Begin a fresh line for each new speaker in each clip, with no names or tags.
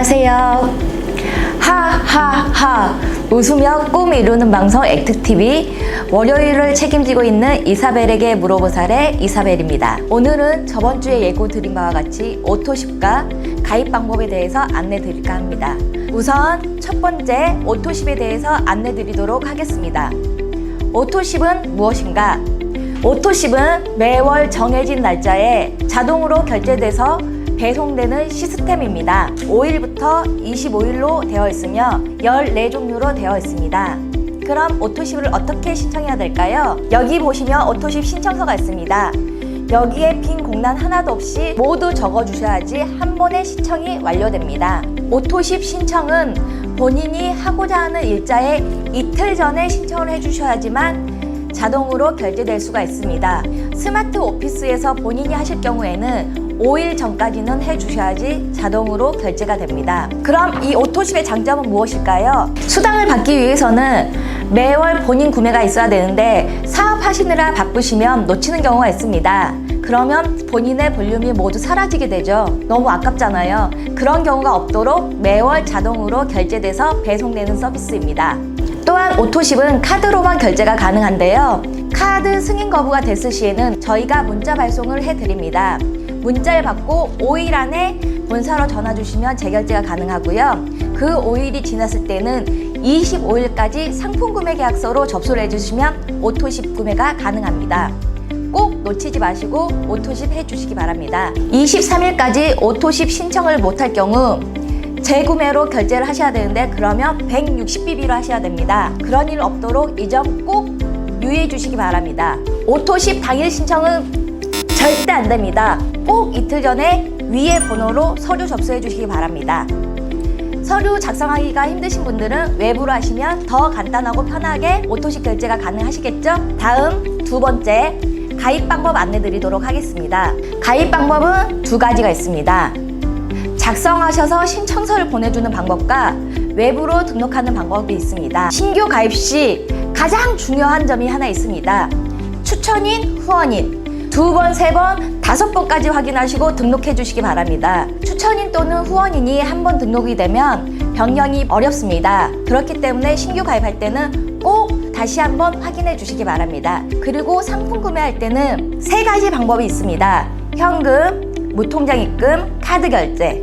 안녕하세요. 하하하 웃으며 꿈 이루는 방송 액트TV 월요일을 책임지고 있는 이사벨에게 물어보살의 이사벨입니다. 오늘은 저번 주에 예고 드린 바와 같이 오토십과 가입 방법에 대해서 안내 드릴까 합니다. 우선 첫 번째 오토십에 대해서 안내 드리도록 하겠습니다. 오토십은 무엇인가? 오토십은 매월 정해진 날짜에 자동으로 결제돼서 배송되는 시스템입니다. 5일부터 25일로 되어 있으며 14종류로 되어 있습니다. 그럼 오토십을 어떻게 신청해야 될까요? 여기 보시면 오토십 신청서가 있습니다. 여기에 빈 공란 하나도 없이 모두 적어 주셔야지 한 번에 신청이 완료됩니다. 오토십 신청은 본인이 하고자 하는 일자에 이틀 전에 신청을 해 주셔야지만 자동으로 결제될 수가 있습니다. 스마트 오피스에서 본인이 하실 경우에는 5일 전까지는 해주셔야지 자동으로 결제가 됩니다. 그럼 이 오토십의 장점은 무엇일까요? 수당을 받기 위해서는 매월 본인 구매가 있어야 되는데 사업하시느라 바쁘시면 놓치는 경우가 있습니다. 그러면 본인의 볼륨이 모두 사라지게 되죠. 너무 아깝잖아요. 그런 경우가 없도록 매월 자동으로 결제돼서 배송되는 서비스입니다. 또한 오토십은 카드로만 결제가 가능한데요. 카드 승인 거부가 됐을 시에는 저희가 문자 발송을 해드립니다. 문자를 받고 5일 안에 본사로 전화 주시면 재결제가 가능하고요. 그 5일이 지났을 때는 25일까지 상품 구매 계약서로 접수를 해주시면 오토십 구매가 가능합니다. 꼭 놓치지 마시고 오토십 해주시기 바랍니다. 23일까지 오토십 신청을 못할 경우 재구매로 결제를 하셔야 되는데 그러면 160BB로 하셔야 됩니다. 그런 일 없도록 이 점 꼭 유의해 주시기 바랍니다. 오토십 당일 신청은 절대 안 됩니다. 꼭 이틀 전에 위에 번호로 서류 접수해 주시기 바랍니다. 서류 작성하기가 힘드신 분들은 외부로 하시면 더 간단하고 편하게 오토식 결제가 가능하시겠죠? 다음 두 번째 가입 방법 안내 드리도록 하겠습니다. 가입 방법은 두 가지가 있습니다. 작성하셔서 신청서를 보내주는 방법과 외부로 등록하는 방법이 있습니다. 신규 가입 시 가장 중요한 점이 하나 있습니다. 추천인, 후원인 두 번, 세 번, 다섯 번까지 확인하시고 등록해 주시기 바랍니다. 추천인 또는 후원인이 한 번 등록이 되면 변경이 어렵습니다. 그렇기 때문에 신규 가입할 때는 꼭 다시 한번 확인해 주시기 바랍니다. 그리고 상품 구매할 때는 세 가지 방법이 있습니다. 현금, 무통장 입금, 카드 결제.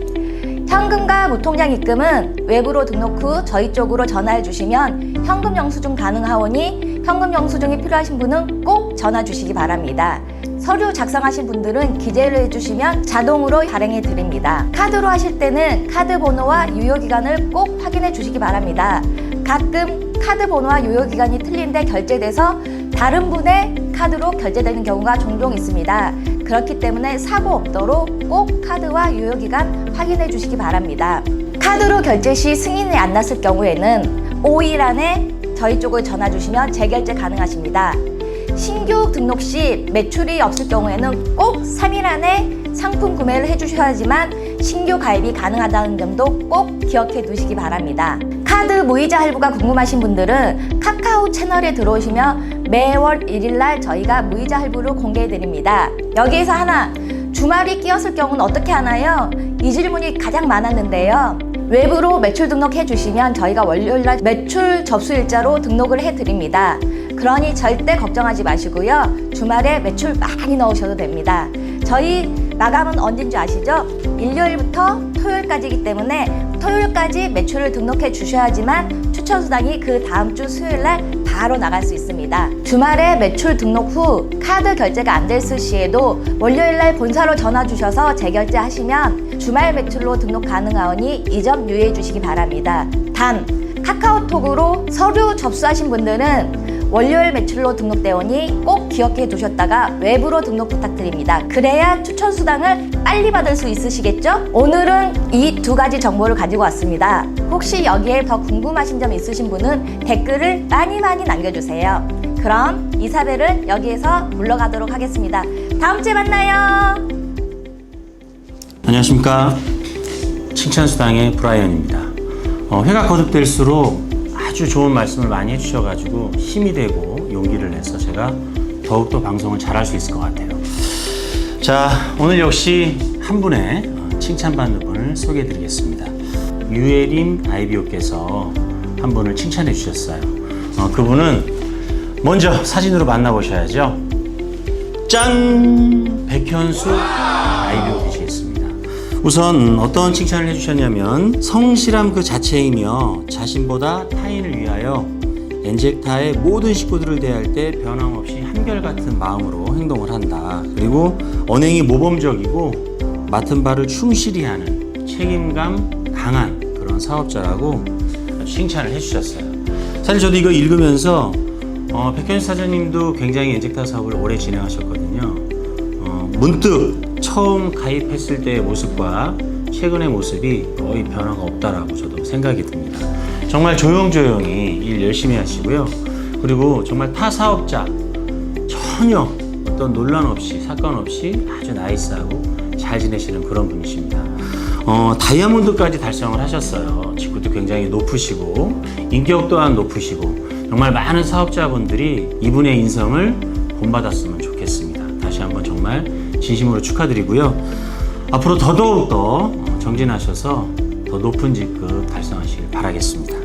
현금과 무통장 입금은 외부로 등록 후 저희 쪽으로 전화해 주시면 현금 영수증 가능하오니 현금 영수증이 필요하신 분은 꼭 전화 주시기 바랍니다. 서류 작성하신 분들은 기재를 해주시면 자동으로 발행해 드립니다. 카드로 하실 때는 카드 번호와 유효 기간을 꼭 확인해 주시기 바랍니다. 가끔 카드 번호와 유효 기간이 틀린데 결제돼서 다른 분의 카드로 결제되는 경우가 종종 있습니다. 그렇기 때문에 사고 없도록 꼭 카드와 유효 기간 확인해 주시기 바랍니다. 카드로 결제 시 승인이 안 났을 경우에는 5일 안에 저희 쪽을 전화 주시면 재결제 가능하십니다. 신규 등록 시 매출이 없을 경우에는 꼭 3일 안에 상품 구매를 해주셔야지만 신규 가입이 가능하다는 점도 꼭 기억해 두시기 바랍니다. 카드 무이자 할부가 궁금하신 분들은 카카오 채널에 들어오시면 매월 1일날 저희가 무이자 할부를 공개해 드립니다. 여기에서 하나 주말이 끼었을 경우는 어떻게 하나요? 이 질문이 가장 많았는데요. 외부로 매출 등록해 주시면 저희가 월요일날 매출 접수 일자로 등록을 해 드립니다. 그러니 절대 걱정하지 마시고요. 주말에 매출 많이 넣으셔도 됩니다. 저희 마감은 언제인 줄 아시죠? 일요일부터 토요일까지이기 때문에 토요일까지 매출을 등록해 주셔야지만 추천 수당이 그 다음 주 수요일 날 바로 나갈 수 있습니다. 주말에 매출 등록 후 카드 결제가 안 됐을 시에도 월요일 날 본사로 전화 주셔서 재결제 하시면 주말 매출로 등록 가능하오니 이 점 유의해 주시기 바랍니다. 단 카카오톡으로 서류 접수하신 분들은 월요일 매출로 등록되오니 꼭 기억해 두셨다가 외부로 등록 부탁드립니다. 그래야 추천 수당을 빨리 받을 수 있으시겠죠? 오늘은 이 두 가지 정보를 가지고 왔습니다. 혹시 여기에 더 궁금하신 점 있으신 분은 댓글을 많이 많이 남겨주세요. 그럼 이사벨은 여기에서 물러가도록 하겠습니다. 다음 주에 만나요.
안녕하십니까. 칭찬수당의 브라이언입니다. 어, 회가 거듭될수록 아주 좋은 말씀을 많이 해주셔가지고 힘이 되고 용기를 내서 제가 더욱더 방송을 잘할 수 있을 것 같아요. 자, 오늘 역시 한 분의 어, 칭찬받는 분을 소개해드리겠습니다. 유예림 아이비오께서 한 분을 칭찬해 주셨어요. 어, 그분은 먼저 사진으로 만나보셔야죠. 짠! 백현수 아이비오. 우선 어떤 칭찬을 해주셨냐면 성실함 그 자체이며 자신보다 타인을 위하여 엔젝타의 모든 식구들을 대할 때 변함없이 한결같은 마음으로 행동을 한다. 그리고 언행이 모범적이고 맡은 바를 충실히 하는 책임감 강한 그런 사업자라고 칭찬을 해주셨어요. 사실 저도 이거 읽으면서 어, 백현수 사장님도 굉장히 엔젝타 사업을 오래 진행하셨거든요. 어, 문득 처음 가입했을 때의 모습과 최근의 모습이 거의 변화가 없다라고 저도 생각이 듭니다. 정말 조용조용히 일 열심히 하시고요. 그리고 정말 타 사업자 전혀 어떤 논란 없이 사건 없이 아주 나이스하고 잘 지내시는 그런 분이십니다. 어, 다이아몬드까지 달성을 하셨어요. 직급도 굉장히 높으시고 인격 또한 높으시고 정말 많은 사업자분들이 이분의 인성을 본받았으면 좋겠습니다. 다시 한번 정말 진심으로 축하드리고요. 앞으로 더더욱 더 정진하셔서 더 높은 직급 달성하시길 바라겠습니다.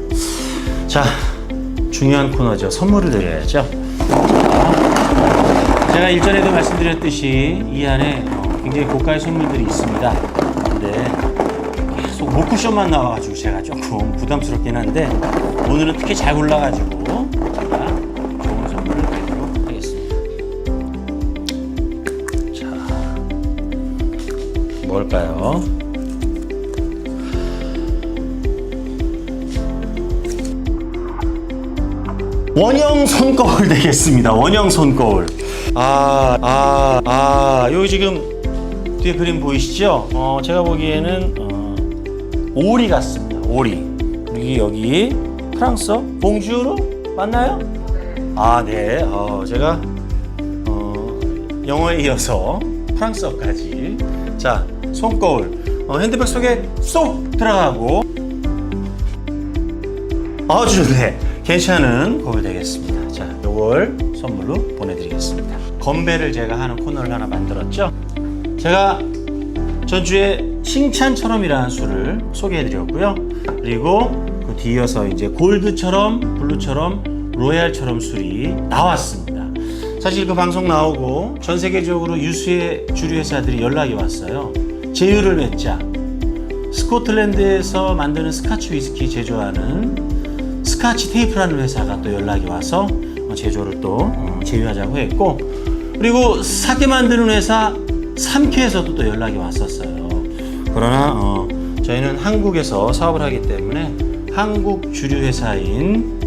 자, 중요한 코너죠. 선물을 드려야죠. 제가 일전에도 말씀드렸듯이 이 안에 어, 굉장히 고가의 선물들이 있습니다. 근데 계속 모쿠션만 나와가지고 제가 조금 부담스럽긴 한데 오늘은 특히 잘 골라가지고 뭘까요? 원형 손거울 되겠습니다. 원형 손거울. 아, 아, 아, 여기 지금 뒤에 그림 보이시죠? 어, 제가 보기에는 어, 오리 같습니다. 오리. 여기 여기 프랑스어 봉주르 맞나요? 아, 네. 어, 제가 어, 영어에 이어서 프랑스어까지. 자, 손거울. 어, 핸드백 속에 쏙 들어가고 아주 네 괜찮은 거울 되겠습니다. 자, 요걸 선물로 보내드리겠습니다. 건배를 제가 하는 코너를 하나 만들었죠. 제가 전주에 칭찬처럼이라는 술을 소개해드렸고요. 그리고 그 뒤이어서 이제 골드처럼 블루처럼 로얄처럼 술이 나왔습니다. 사실 그 방송 나오고 전 세계적으로 유수의 주류 회사들이 연락이 왔어요. 제휴를 맺자. 스코틀랜드에서 만드는 스카치 위스키 제조하는 스카치 테이프라는 회사가 또 연락이 와서 어, 제조를 또 어, 제휴하자고 했고 그리고 사케 만드는 회사 삼케에서도 또 연락이 왔었어요. 그러나 어, 저희는 한국에서 사업을 하기 때문에 한국 주류 회사인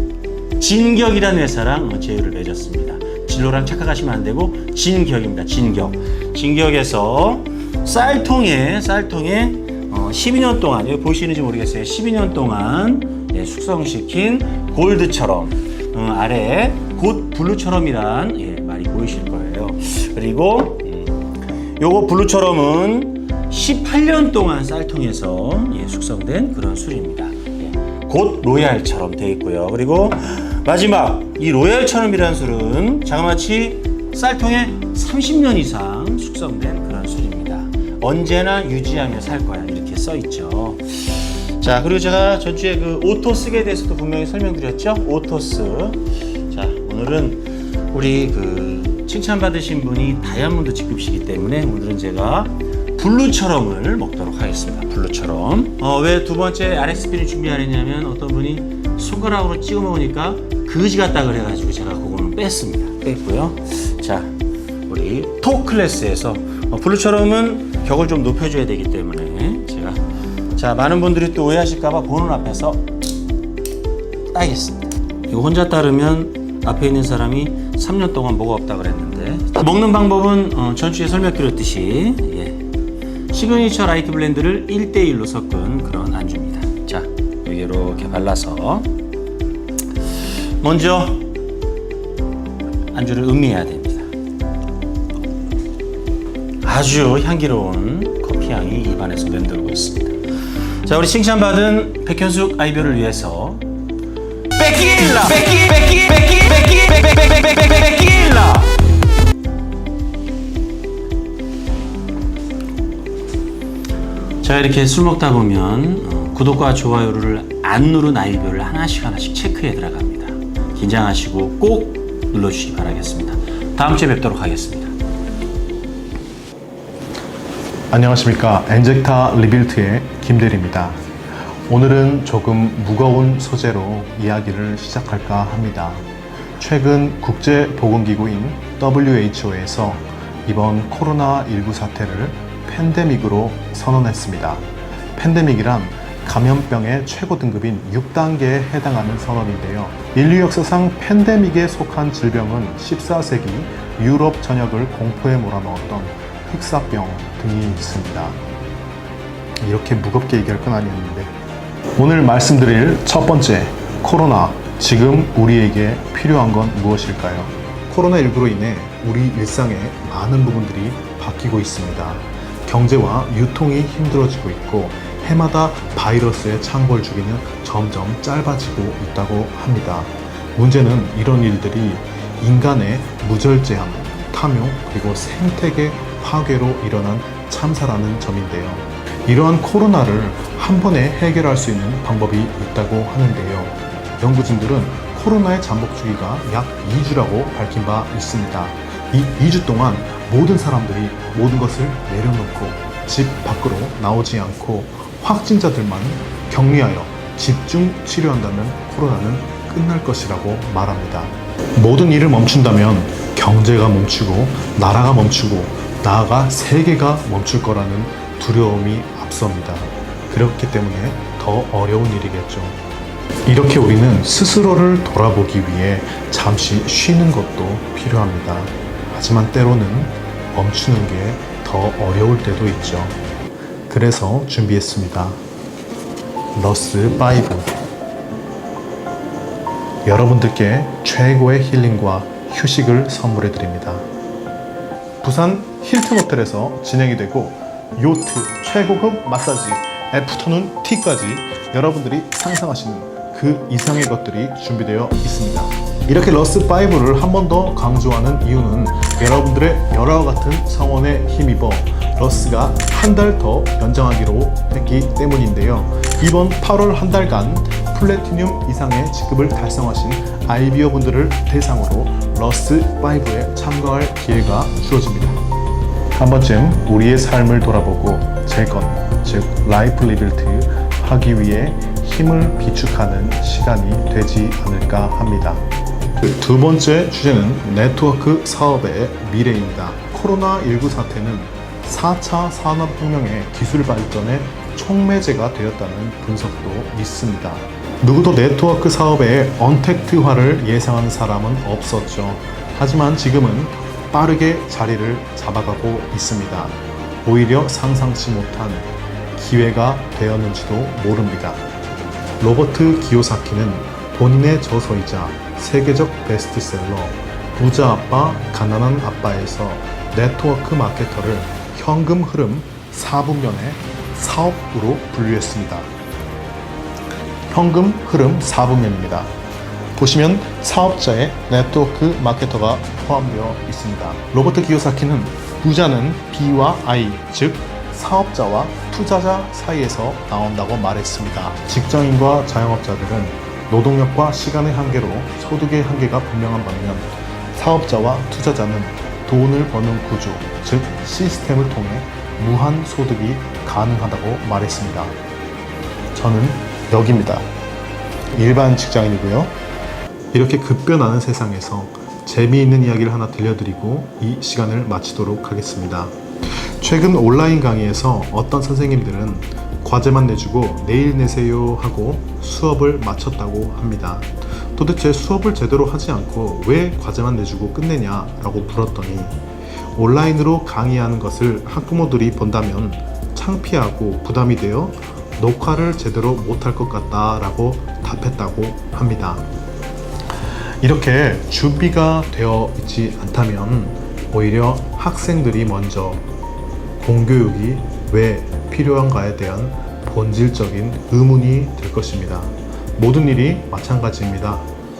진격이라는 회사랑 어, 제휴를 맺었습니다. 진로랑 착각하시면 안 되고 진격입니다. 진격. 진격에서 쌀통에 쌀통에 어, 12년 동안 여기 보시는지 모르겠어요. 12년 동안 예, 숙성시킨 골드처럼 어, 아래 곧 블루처럼이란 예, 말이 보이실 거예요. 그리고 음, 요거 블루처럼은 18년 동안 쌀통에서 예, 숙성된 그런 술입니다. 예, 곧 로얄처럼 되어 있고요. 그리고 마지막 이 로얄처럼이라는 술은 자그마치 쌀통에 30년 이상 숙성된. 언제나 유지하며 살 거야 이렇게 써 있죠. 자 그리고 제가 전주에 그 오토스에 대해서도 분명히 설명드렸죠. 오토스. 자 오늘은 우리 그 칭찬받으신 분이 다이아몬드 직급이시기 때문에 오늘은 제가 블루처럼을 먹도록 하겠습니다. 블루처럼. 어, 왜 두 번째 RXP를 준비 안 했냐면 어떤 분이 손가락으로 찍어 먹으니까 그지 같다 그래가지고 제가 그거는 뺐습니다. 뺐고요. 자, 우리 토 클래스에서 어, 블루처럼은 격을 좀 높여줘야 되기 때문에 제가 자 많은 분들이 또 오해하실까봐 보는 앞에서 따겠습니다. 이거 혼자 따르면 앞에 있는 사람이 3년 동안 뭐가 없다 그랬는데 먹는 방법은 어, 전주에 설명드렸듯이 예. 시그니처 라이트 블렌드를 1대1로 섞은 그런 안주입니다. 자, 여기 이렇게 발라서 먼저 안주를 음미해야 됩니 아주 향기로운 커피향이 입안에서 맴돌고 있습니다. 자, 우리 칭찬받은 백현숙 아이별을 위해서 백일라! 백일! 백일! 백일! 백일! 백백백백백 백일라! 자, 이렇게 술 먹다 보면 어, 구독과 좋아요를 안 누른 아이별을 하나씩 하나씩 체크해 들어갑니다. 긴장하시고 꼭 눌러주시기 바라겠습니다. 다음 주에 뵙도록 하겠습니다.
안녕하십니까 엔젝타 리빌트의 김대리입니다. 오늘은 조금 무거운 소재로 이야기를 시작할까 합니다. 최근 국제보건기구인 WHO에서 이번 코로나19 사태를 팬데믹으로 선언했습니다. 팬데믹이란 감염병의 최고 등급인 6단계에 해당하는 선언인데요. 인류 역사상 팬데믹에 속한 질병은 14세기 유럽 전역을 공포에 몰아넣었던 흑사병 등이 있습니다. 이렇게 무겁게 얘기할 건 아니었는데 오늘 말씀드릴 첫 번째 코로나 지금 우리에게 필요한 건 무엇일까요? 코로나19로 인해 우리 일상의 많은 부분들이 바뀌고 있습니다. 경제와 유통이 힘들어지고 있고 해마다 바이러스의 창궐 주기는 점점 짧아지고 있다고 합니다. 문제는 이런 일들이 인간의 무절제함, 탐욕 그리고 생태계 파괴로 일어난 참사라는 점인데요. 이러한 코로나를 한 번에 해결할 수 있는 방법이 있다고 하는데요. 연구진들은 코로나의 잠복 주기가 약 2주라고 밝힌 바 있습니다. 이 2주 동안 모든 사람들이 모든 것을 내려놓고 집 밖으로 나오지 않고 확진자들만 격리하여 집중 치료한다면 코로나는 끝날 것이라고 말합니다. 모든 일을 멈춘다면 경제가 멈추고 나라가 멈추고 나아가 세계가 멈출 거라는 두려움이 앞섭니다. 그렇기 때문에 더 어려운 일이겠죠. 이렇게 우리는 스스로를 돌아보기 위해 잠시 쉬는 것도 필요합니다. 하지만 때로는 멈추는 게 더 어려울 때도 있죠. 그래서 준비했습니다. 러스 5. 여러분들께 최고의 힐링과 휴식을 선물해 드립니다. 부산 힐튼 호텔에서 진행이 되고 요트 최고급 마사지 애프터눈 티까지 여러분들이 상상하시는 그 이상의 것들이 준비되어 있습니다. 이렇게 러스 5를 한 번 더 강조하는 이유는 여러분들의 열화와 같은 성원에 힘입어 러스가 한 달 더 연장하기로 했기 때문인데요. 이번 8월 한 달간 플래티늄 이상의 직급을 달성하신 아이비어 분들을 대상으로 러스 5에 참가할 기회가 주어집니다. 한 번쯤 우리의 삶을 돌아보고 재건, 즉 라이프 리빌트 하기 위해 힘을 비축하는 시간이 되지 않을까 합니다. 그두 번째 주제는 네트워크 사업의 미래입니다. 코로나19 사태는 4차 산업혁명의 기술 발전의 촉매제가 되었다는 분석도 있습니다. 누구도 네트워크 사업의 언택트화를 예상하는 사람은 없었죠. 하지만 지금은 빠르게 자리를 잡아가고 있습니다. 오히려 상상치 못한 기회가 되었는지도 모릅니다. 로버트 기요사키는 본인의 저서이자 세계적 베스트셀러 부자 아빠 가난한 아빠에서 네트워크 마케터를 현금 흐름 4분면의 사업으로 분류했습니다. 현금 흐름 4분면입니다. 보시면 사업자의 네트워크 마케터가 포함되어 있습니다. 로버트 기요사키는 부자는 B와 I, 즉 사업자와 투자자 사이에서 나온다고 말했습니다. 직장인과 자영업자들은 노동력과 시간의 한계로 소득의 한계가 분명한 반면 사업자와 투자자는 돈을 버는 구조, 즉 시스템을 통해 무한 소득이 가능하다고 말했습니다. 저는 여기입니다. 일반 직장인이고요. 이렇게 급변하는 세상에서 재미있는 이야기를 하나 들려드리고 이 시간을 마치도록 하겠습니다. 최근 온라인 강의에서 어떤 선생님들은 과제만 내주고 내일 내세요 하고 수업을 마쳤다고 합니다. 도대체 수업을 제대로 하지 않고 왜 과제만 내주고 끝내냐라고 물었더니 온라인으로 강의하는 것을 학부모들이 본다면 창피하고 부담이 되어 녹화를 제대로 못할 것 같다라고 답했다고 합니다. 이렇게 준비가 되어 있지 않다면 오히려 학생들이 먼저 공교육이 왜 필요한가에 대한 본질적인 의문이 될 것입니다. 모든 일이 마찬가지입니다.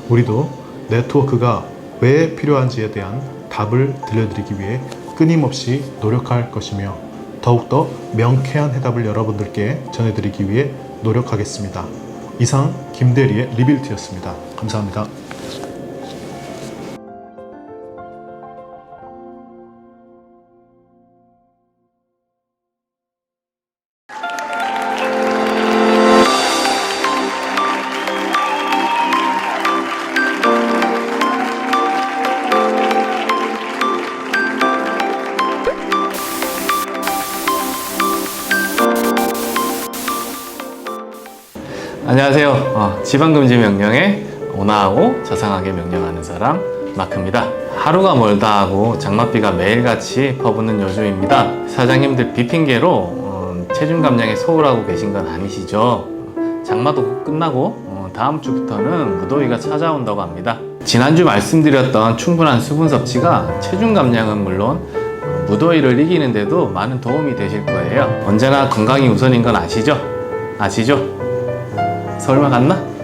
우리도 네트워크가 왜 필요한지에 대한 답을 들려드리기 위해 끊임없이 노력할 것이며 더욱더 명쾌한 해답을 여러분들께 전해드리기 위해 노력하겠습니다. 이상 김대리의 리빌트였습니다. 감사합니다.
지방금지 명령에 온화하고 자상하게 명령하는 사람 마크입니다. 하루가 멀다 하고 장맛비가 매일같이 퍼붓는 요즘입니다. 사장님들 비 핑계로 어, 체중 감량에 소홀하고 계신 건 아니시죠? 장마도 끝나고 어, 다음 주부터는 무더위가 찾아온다고 합니다. 지난주 말씀드렸던 충분한 수분 섭취가 체중 감량은 물론 어, 무더위를 이기는데도 많은 도움이 되실 거예요. 언제나 건강이 우선인 건 아시죠? 아시죠? 설마 갔나?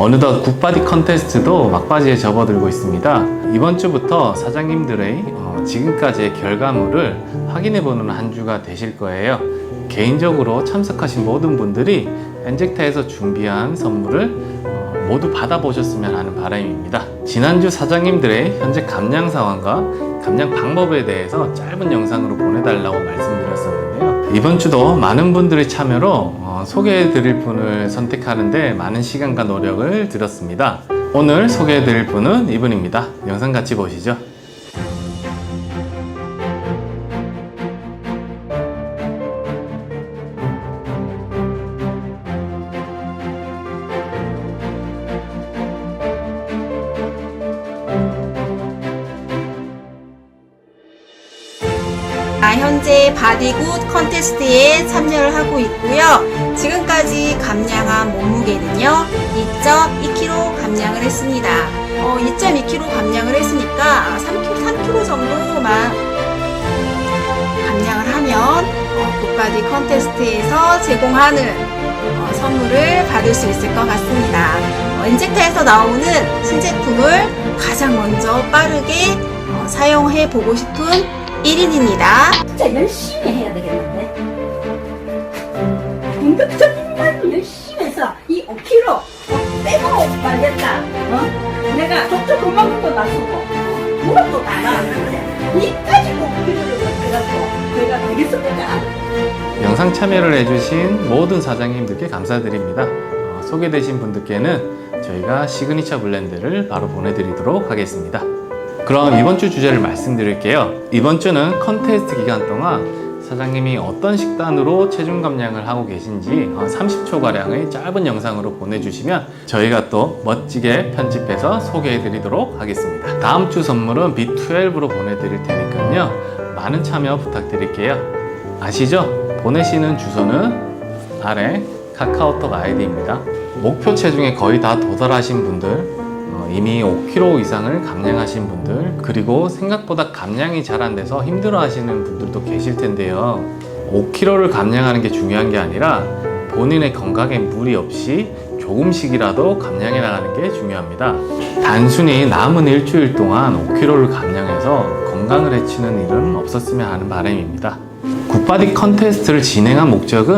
어느덧 굿바디 컨테스트도 막바지에 접어들고 있습니다. 이번 주부터 사장님들의 어, 지금까지의 결과물을 확인해보는 한 주가 되실 거예요. 개인적으로 참석하신 모든 분들이 엔젝타에서 준비한 선물을 어, 모두 받아보셨으면 하는 바람입니다. 지난주 사장님들의 현재 감량 상황과 감량 방법에 대해서 짧은 영상으로 보내달라고 말씀드렸었는데요. 이번 주도 많은 분들의 참여로 어, 소개해드릴 분을 선택하는데 많은 시간과 노력을 들였습니다. 오늘 소개해드릴 분은 이분입니다. 영상 같이 보시죠.
현재 바디굿 컨테스트에 참여를 하고 있고요. 지금까지 감량한 몸무게는요, 2.2kg 감량을 했습니다. 어, 2.2kg 감량을 했으니까 3kg, 3kg 정도만 감량을 하면 어, 굿바디 컨테스트에서 제공하는 어, 선물을 받을 수 있을 것 같습니다. 어, 인젝타에서 나오는 신제품을 가장 먼저 빠르게 어, 사용해 보고 싶은 1인입니다.
진짜 열심히 해야 되겠는데. 공격적인만 열심히 해서 이 5kg 어, 빼고 말겠다. 어? 내가 독도 그만큼도 나서고 무릎도 다 나왔는데 이까지 5kg를 못해갖고 내가 되겠습니까?
영상 참여를 해주신 모든 사장님들께 감사드립니다. 어, 소개되신 분들께는 저희가 시그니처 블렌드를 바로 보내드리도록 하겠습니다. 그럼 이번 주 주제를 말씀드릴게요. 이번 주는 컨테스트 기간 동안 사장님이 어떤 식단으로 체중 감량을 하고 계신지 30초가량의 짧은 영상으로 보내주시면 저희가 또 멋지게 편집해서 소개해드리도록 하겠습니다. 다음 주 선물은 B12로 보내드릴 테니까요. 많은 참여 부탁드릴게요. 아시죠? 보내시는 주소는 아래 카카오톡 아이디입니다. 목표 체중에 거의 다 도달하신 분들, 어, 이미 5kg 이상을 감량하신 분들, 그리고 생각보다 감량이 잘 안 돼서 힘들어 하시는 분들도 계실 텐데요. 5kg를 감량하는 게 중요한 게 아니라 본인의 건강에 무리 없이 조금씩이라도 감량해 나가는 게 중요합니다. 단순히 남은 일주일 동안 5kg를 감량해서 건강을 해치는 일은 없었으면 하는 바람입니다. 굿바디 컨테스트를 진행한 목적은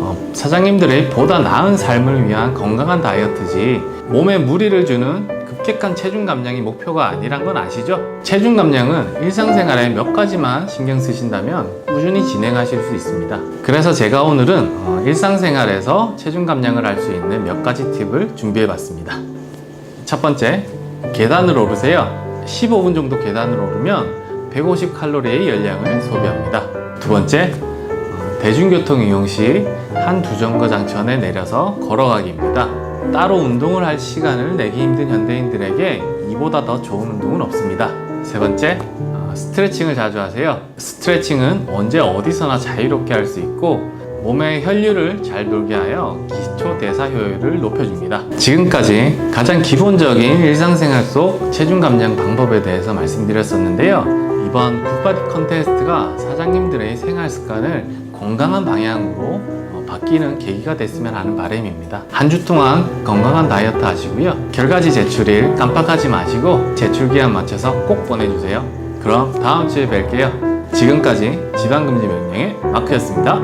어, 사장님들의 보다 나은 삶을 위한 건강한 다이어트지 몸에 무리를 주는 급격한 체중 감량이 목표가 아니란 건 아시죠? 체중 감량은 일상생활에 몇 가지만 신경 쓰신다면 꾸준히 진행하실 수 있습니다. 그래서 제가 오늘은 어, 일상생활에서 체중 감량을 할 수 있는 몇 가지 팁을 준비해 봤습니다. 첫 번째, 계단을 오르세요. 15분 정도 계단을 오르면 150칼로리의 열량을 소비합니다. 두 번째, 어, 대중교통 이용 시 한 두 정거장 전에 내려서 걸어가기입니다. 따로 운동을 할 시간을 내기 힘든 현대인들에게 이보다 더 좋은 운동은 없습니다. 세 번째, 어, 스트레칭을 자주 하세요. 스트레칭은 언제 어디서나 자유롭게 할 수 있고 몸의 혈류를 잘 돌게 하여 기초 대사 효율을 높여줍니다. 지금까지 가장 기본적인 일상생활 속 체중 감량 방법에 대해서 말씀드렸었는데요. 이번 굿바디 컨테스트가 사장님들의 생활 습관을 건강한 방향으로 어, 바뀌는 계기가 됐으면 하는 바람입니다. 한 주 동안 건강한 다이어트 하시고요. 결과지 제출일 깜빡하지 마시고 제출 기한 맞춰서 꼭 보내주세요. 그럼 다음 주에 뵐게요. 지금까지 지방금지 명령의 마크였습니다.